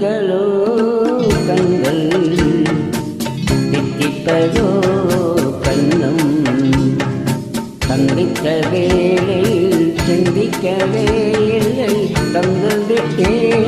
கண்களோ கண்கள் தித்திப்பதோ கண்ணம். சந்திக்க வேலை சிந்திக்க வேலை தந்தது ஏ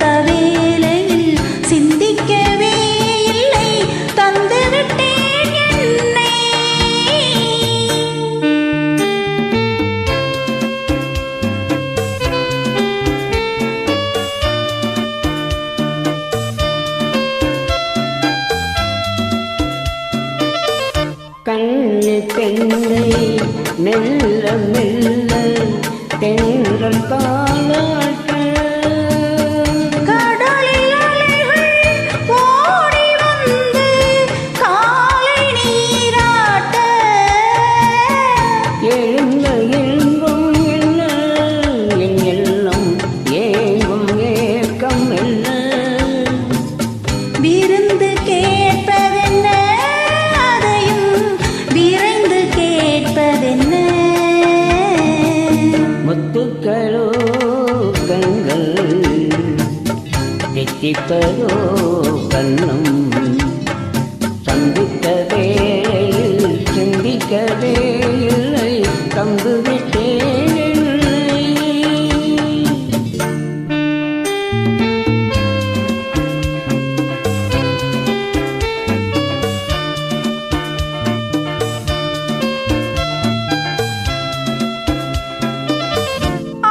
பெண்ணை மெல்ல மெல்ல இப்பதோ கண்ணம்? சந்திக்கவே சிந்திக்கவே இல்லை தந்து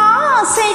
ஆசை